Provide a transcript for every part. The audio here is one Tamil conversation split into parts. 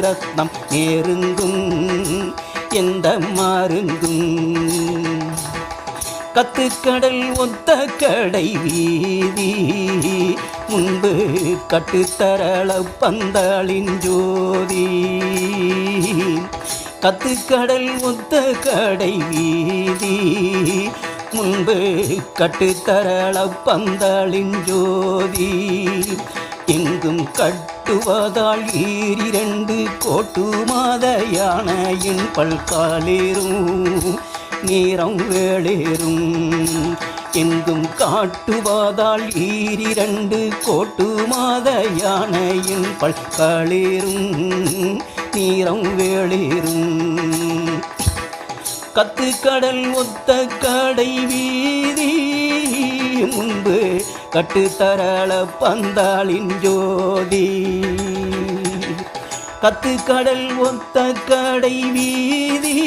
ரத்னம் ஏறுங்கும் எந்த மாறுங்கும் கத்துக்கடல் ஒத்த கடை வீதி முன்பு கட்டுத்தரள பந்தாளின் ஜோதி. கத்துக்கடல் ஒத்த கடை வீதி முன்பு கட்டுத்தரள பந்தாளின் ஜோதி. எங்கும் கட்டுவதால் ஈரிரண்டு கோட்டு மாத யானையின் பல்காலேறும் நீரம் வேளேறும். எங்கும் காட்டுவதால் ஈரிரண்டு கோட்டு மாத யானையின் பல்காலேறும் நீரம் வேளேறும். கத்து கடல் ஒத்த கடை வீதி முன்பு கட்டுத்தரள பந்தாளின் ஜோதி. கத்து கடல் ஒத்த கடை வீதி.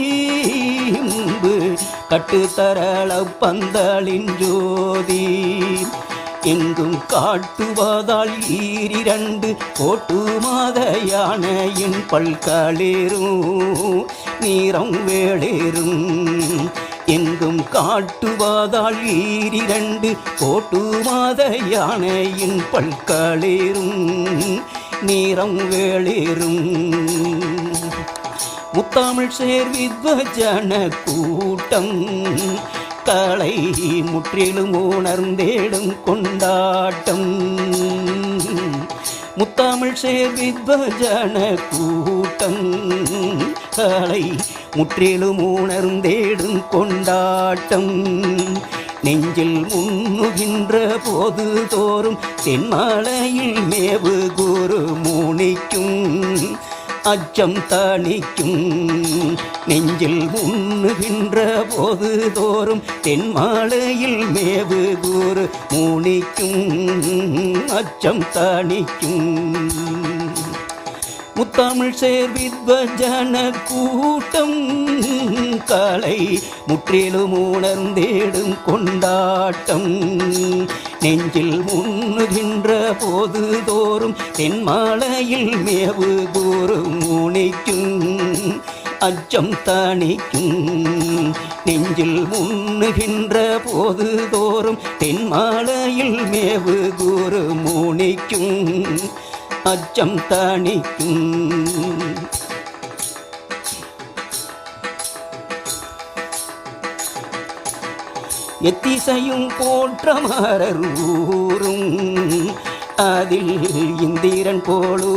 முன்பு கட்டுத்தரள பந்தாளின் ஜோதி. எங்கும் காட்டுவதால் ஈரிரண்டு கோட்டு மாத யானையின் பல்காலேறும். நீரம் வேளேரும் எங்கும் காட்டுவாதாள் ஈரிரண்டு கோட்டுவாத யானையின் பல்களேறும் நீரம் வேளேறும். முத்தாமிழ் சேர் வித்வஜன கூட்டம் களை முற்றிலும் உணர்ந்தேடும் கொண்டாட்டம். முத்தாமிழ் சேர் வித்வஜன கூட்டம் களை முற்றிலும் உணர்ந்தேடும் கொண்டாட்டம். நெஞ்சில் முன்னுகின்ற போது தோறும் தென்மலையில் மேவு குரு மூனிக்கும் அச்சம் தணிக்கும் நெஞ்சில் உண்ணுகின்ற போது தோறும் தென்மாலையில் மேவு கூறு மூணிக்கும் அச்சம் தணிக்கும். முத்தமிழ் சேர் வித்வஜன கூட்டம் கலை முற்றிலும் உணர்ந்தேடும் கொண்டாட்டம். நெஞ்சில் முன்னுகின்ற போது தோறும் தென்மாலையில் மேவு கூறும் முனைக்கும் அச்சம் தணிக்கும். நெஞ்சில் முன்னுகின்ற போது தோறும் தென்மாலையில் மேவு கூறு முனைக்கும் அச்சம் தணிக்கும். எத்திசையும் போற்ற மரூரும் அதில் இந்திரன் போலு